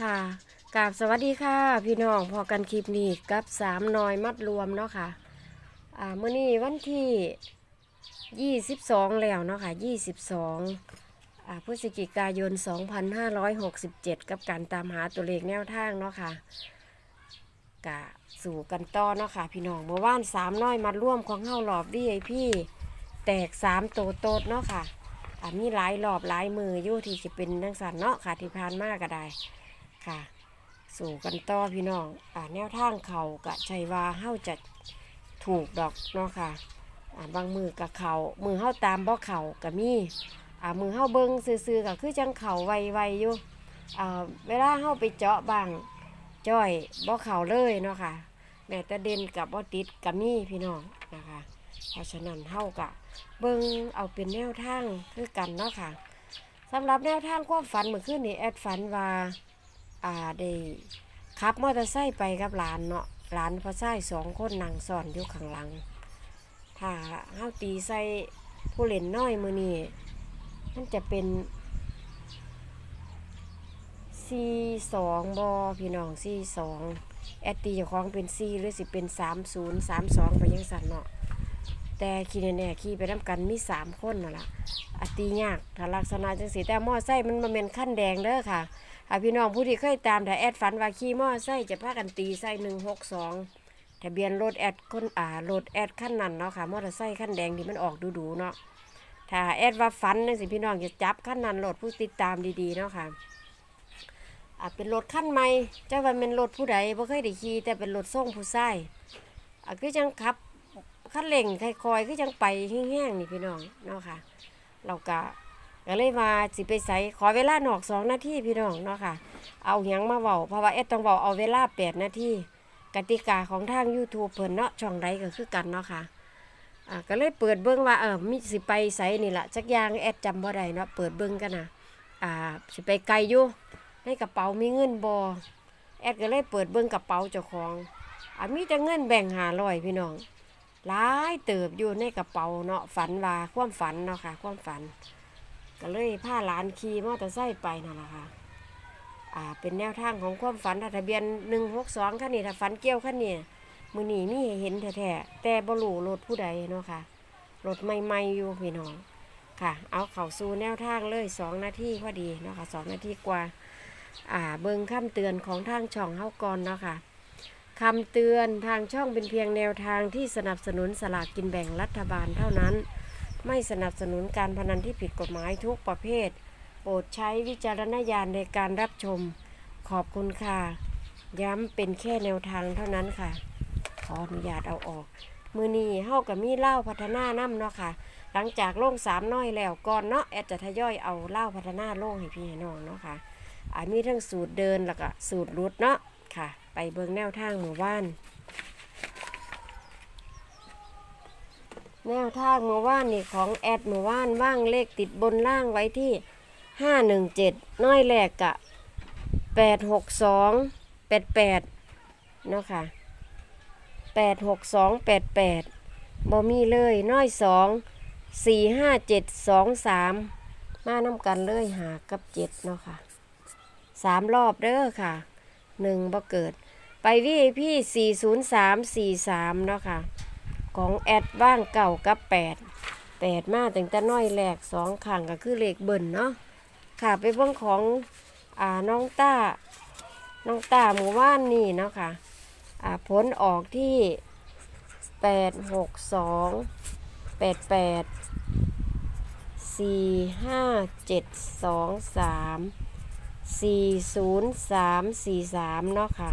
ค่ะกราบสวัสดีค่ะ พี่น้องพอกันคลิปนี้กับสามนอยมัดรวมเนาะค่ะอ่ามื้อนี้วันที่ยี่สิบสองแล้วเนาะค่ะยี่สิบสองอ่าพฤศจิกายนสองพันห้าร้อยหกสิบเจ็ดกับการตามหาตัวเลขแนวทางเนาะค่ะกะสู่กันต่อเนาะค่ะ พี่น้องเมื่อวานสามน้อยมัดร่วมของเฮาหลอบวีไอพีแตกสามโตโตดเนาะค่ะอ่ามีหลายรอบหลายมืออยู่ที่จะเป็นนังสันเนาะค่ะที่ผ่านมาก็ได้ ค่ะ สู่กันต่อพี่น้องอ่าแนวทางเขากะชัยว่าเฮาจะถูกดอกเนาะค่ะอ่าบางมือกับเขามือเฮาตามบ่เขาก็มีอ่ามือเฮาเบิงซื่อๆก็คือจังเขาไวๆอยู่อ่าเวลาเฮาไปเจาะบางจ้อยบ่เขาเลยเนาะค่ะแม้แต่เด่นกับบ่ติดก็มีพี่น้องนะคะเพราะฉะนั้นเฮากะเบิงเอาเป็นแนวทางคือกันเนาะค่ะสำหรับแนวทางความฝันเมื่อคืนนี้แอดฝันว่า อ่าได้ขับมอเตอร์ไซค์ไปกับหลานเนาะหลานพ่อชายสองคนนั่งซ้อนอยู่ข้างหลัง ถ้าเฮาตีใส่ผู้เล่นน้อยมือนี้มันจะเป็นซีสองบอพี่น้องซีสองแอดตีเจ้าของเป็นซีหรือสิเป็นสามศูนย์สามสองไปยังสันเนาะ แต่ขี่แน่ๆขี่ไปน้ำกันมีสามคนนั่นแหละอตียากถ้าลักษณะจังสีแต่มอไซค์มันมาเป็นขั้นแดงเด้อค่ะอาพี่น้องผู้ที่เคยตามแต่แอดฝันว่าขี่มอไซค์จะพากันตีไซหนึ่งหกสองทะเบียนรถแอดคนอ่ารถแอดขั้นนั้นเนาะค่ะมอเตอร์ไซค์ขั้นแดงที่มันออกดูๆเนาะถ้าแอดว่าฝันนั่นสิพี่น้องจะจับขั้นนั้นรถผู้ติดตามดีๆเนาะค่ะอาเป็นรถขั้นใหม่เจ้าว่าเป็นรถผู้ใดบ่เคยได้ขี่แต่เป็นรถส่งผู้ชายอ่าคือจังขับ คันเร่งค่อยๆคือจังไปแห้งๆนี่พี่น้องเนาะค่ะเราก็ก็เลยมาสิไปใส่ขอเวลาหนอกสองนาทีพี่น้องเนาะค่ะ เอาหยังมาเว้าเพราะว่าเอ็ดต้องเว้าเอาเวลาแปดนาทีกติกาของทาง YouTube เพิ่นเนาะช่องใดก็คือกันเนาะค่ะอ่าก็เลยเปิดเบิ่งว่าเออมีสิไปใส่นี่ละจักอย่างแอดจำบ่ได้เนาะเปิดเบิ่งกันนะอ่าสิไปไกลอยู่ในกระเป๋ามีเงินบ่แอดก็เลยเปิดเบิ่งกระเป๋าเจ้าของอ่ามีแต่เงินแบ่ง500พี่น้อง หลายเติบอยู่ในกระเป๋าเนาะฝันว่าความฝันเนาะค่ะ ความฝัน ก็เลยพาหลานขี่มอเตอร์ไซค์ไปนั่นแหละค่ะอ่าเป็นแนวทางของความฝันทะเบียนหนึ่งหกสองคันนี้ถ้าฝันเกี่ยวคันนี้มือหนีมีเห็นแท้ๆแต่บรูรถผู้ใดเนาะค่ะรถใหม่ๆอยู่พี่น้องค่ะ เอาเข่าสู่แนวทางเลยสองนาทีพอดีเนาะค่ะสองนาทีกว่าอ่าเบิ่งคำเตือนของทางช่องเฮาก่อนเนาะค่ะ คำเตือนทางช่องเป็นเพียงแนวทางที่สนับสนุนสลากกินแบ่งรัฐบาลเท่านั้น ไม่สนับสนุนการพนันที่ผิดกฎหมายทุกประเภท โปรดใช้วิจารณญาณในการรับชม ขอบคุณค่ะ ย้ำเป็นแค่แนวทางเท่านั้นค่ะ ขออนุญาตเอาออก มือนีเฮากับมีเล่าพัฒนาน้ำเนาะค่ะ หลังจากโล่งสามน้อยแล้วก่อนเนาะแอดจะทยอยเอาเล่าพัฒนาโล่งให้พี่ให้น้องเนาะค่ะอามีทั้งสูตรเดินแล้วก็สูตรรุดเนาะค่ะ ไปเบิ่งแนวทางหมู่บ้าน แนวทางหมู่บ้านนี่ของแอดหมู่บ้านว่างเลขติดบนล่างไว้ที่ห้าหนึ่งเจ็ดน้อยแรกกะแปดหกสองแปดแปดเนาะค่ะแปดหกสองแปดแปดบ่มีเลยน้อยสองสี่ห้าเจ็ดสองสามมาน้ำกันเลยหากับเจ็ดเนาะค่ะสามรอบเด้อค่ะหนึ่งบ่เกิด ไปวีพี่สี่ศูนย์สามสี่สามเนาะค่ะ ของแอดว่างเก่ากับแปดแปดมาตั้งแต่น้อยแรกสองข้างก็คือเลขเบิ่นเนาะค่ะไปเบิ่งของอ่าน้องต้าน้องต้าหมู่บ้านนี่เนาะค่ะอ่าผลออกที่แปดหกสองแปดแปดสี่ห้าเจ็ดสองสามสี่ศูนย์สามสี่สามเนาะค่ะ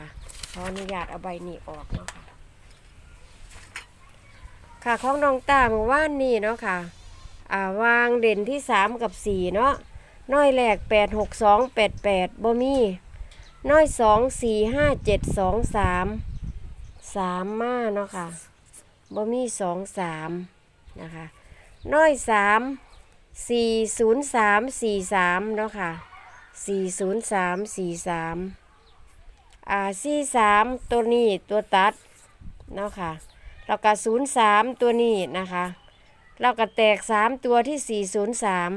นะคะขออนุญาตเอาใบนี้ออกเนาะค่ะค่ะของน้องตาเมื่อวานนี่เนาะค่ะอ่าวางเด่นที่สามกับสี่เนาะน้อยแรกแปดหกสองแปดแปดบ่มีน้อยสองสี่ห้าเจ็ดสองสามสามมาเนาะค่ะบ่มีสองสามนะคะน้อยสามสี่ศูนย์สามสี่สามเนาะค่ะสี่ศูนย์สามสี่สาม อ่าสี่สามตัวนี้ตัวตัดเนาะค่ะแล้วก็ศูนย์สามตัวนี้นะคะแล้วก็แตกสามตัวที่สี่ศูนย์สาม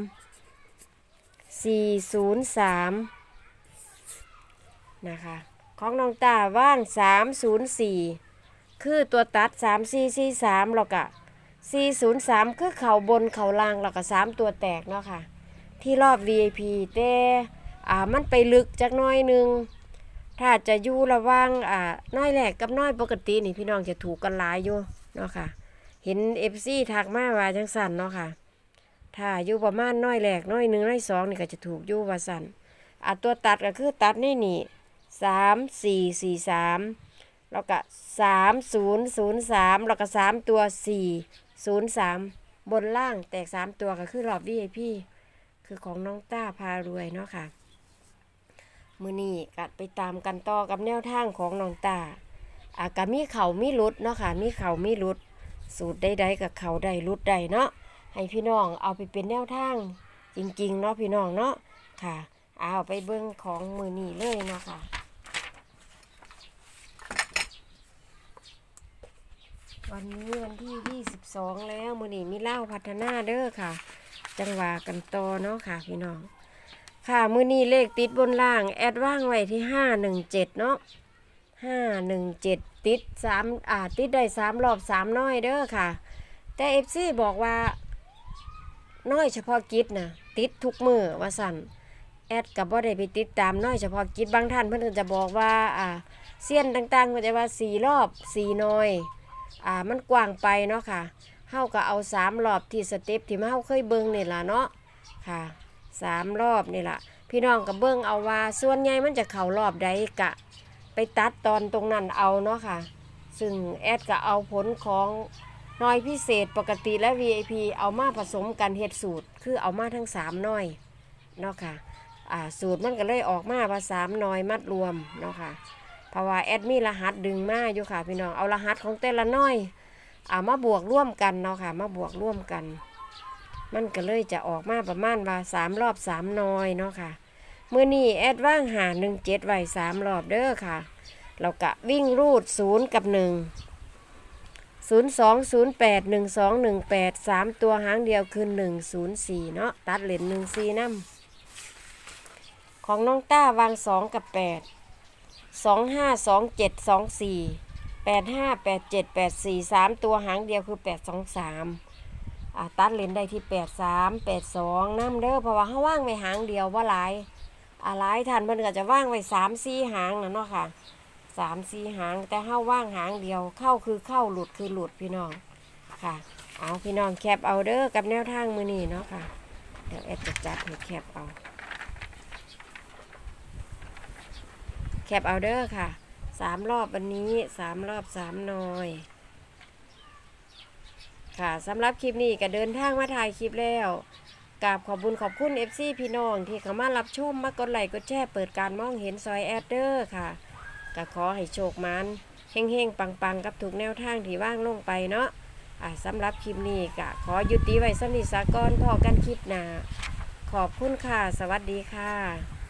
สี่ศูนย์สามนะคะของน้องตาว่างสามศูนย์สี่คือตัวตัดสามสี่สี่สามแล้วก็สี่ศูนย์สามคือเข่าบนเข่าล่างแล้วก็สามตัวแตกเนาะค่ะที่รอบ VIP แต่อ่ามันไปลึกจักน้อยนึง ถ้าจะอยู่ระว่างอ่าน้อยแหลกกับน้อยปกตินี่พี่น้องจะถูกกันหลายอยู่เนาะค่ะ เห็น FC ทักมาว่าจังสันเนาะค่ะ ถ้าอยู่ประมาณน้อยแหลกน้อยหนึ่งน้อยสองนี่ก็จะถูกอยู่ว่าสันอะตัวตัดก็คือตัดนี่นี่สามสี่สี่สามแล้วก็สามศูนย์ศูนย์สามแล้วก็สามตัวสี่ศูนย์สามบนล่างแตกสามตัวก็คือรอบ VIP คือของน้องต้าพารวยเนาะค่ะ มือนี้ก็ไปตามกันต่อกับแนวทางของน้องตาอะก็มีเขามีรุดเนาะค่ะมีเขามีรุด สูตรใดๆกับเขาได้รุดใดเนาะให้พี่น้องเอาไปเป็นแนวทาง จริงๆเนาะพี่น้องเนาะค่ะ เอาไปเบิ่งของมือนี้เลยเนาะค่ะวันนี้วันที่ 22 แล้วมือนี้มีเล่าพัฒนาเด้อค่ะ จังหวะกันต่อเนาะค่ะพี่น้อง ค่ะ มือนี้เลขติดบนล่าง แอดว่างไว้ที่ห้าหนึ่งเจ็ดเนาะห้าหนึ่งเจ็ดติดสามอ่าติดได้สามรอบสามน้อยเด้อค่ะ แต่เอฟซีบอกว่า น้อยเฉพาะกิจนะติดทุกมือว่าสั่นแอดกับบ่ได้ไปติดตามน้อยเฉพาะกิจบางท่านเพื่อนจะบอกว่าอ่าเสี้ยนต่างๆก็จะว่าสี่รอบสี่น้อยอ่ามันกว้างไปเนาะค่ะเฮาก็เอาสามรอบที่สเต็ปที่มาเฮาเคยเบิ่งนี่ล่ะเนาะค่ะ สามรอบนี่แหละพี่น้องกับเบิ้งเอาว่าส่วนใหญ่มันจะเข่ารอบใดกะ ไปตัดตอนตรงนั้นเอาเนาะค่ะ ซึ่งแอดก็เอาผลของน้อยพิเศษปกติและ VIP เอามาผสมกันเฮ็ดสูตร คือเอามาทั้งสามน้อยเนาะค่ะอ่าสูตรมันก็เลยออกมาว่าสามน้อยมัดรวมเนาะค่ะเพราะว่าแอดมีรหัสดึงมาอยู่ค่ะพี่น้องเอารหัสของแต่ละน้อยอามาบวกร่วมกันเนาะค่ะมาบวกร่วมกัน มันก็เลยจะออกมาประมาณว่าสามรอบสามนอยเนาะค่ะเมื่อนี้แอดว่างหาหนึ่งเจ็ดไว้สามรอบเด้อค่ะ เรากะวิ่งรูดศูนย์กับหนึ่งศูนย์สองศูนย์แปดหนึ่งสองหนึ่งแปดสามตัวหางเดียวคือหนึ่งศูนย์สี่เนาะตัดเลนหนึ่งสี่น้ำของน้องต้าวางสองกับแปดสองห้าสองเจ็ดสองสี่แปดห้าแปดเจ็ดแปดสี่สามตัวหางเดียวคือแปดสองสาม ตัดเลนได้ที่แปดสามแปดสองน้ำเด้อเพราะว่าเขาว่างไว้หางเดียวว่าหลายอ่าหลายท่านเพิ่นก็จะว่างไว้สามสี่หางนะเนาะค่ะสามสี่หางแต่เขาว่างหางเดียวเข้าคือเข้าหลุดคือหลุดพี่น้องค่ะ เอาพี่น้องแคปเอาเด้อกับแนวทางมือนี้เนาะค่ะเดี๋ยวแอดจะจัดให้แคปเอาแคปเอาเด้อค่ะสามรอบวันนี้สามรอบสามหน้อย ค่ะสำหรับคลิปนี้ก็เดินทางมาถ่ายคลิปแล้วกราบขอบบุญขอบคุณ FC พี่น้องที่เข้ามารับชมมากดไลค์กดแชร์เปิดการมองเห็นซอยแอดเดอร์ค่ะก็ขอให้โชคมันเฮงๆ ปังๆ กับถูกแนวทางที่ว่างลงไปเนาะอ่าสำหรับคลิปนี้ก็ขอยุติไว้สำนิสากรพอกันคลิปหนาขอบคุณค่ะ สวัสดีค่ะ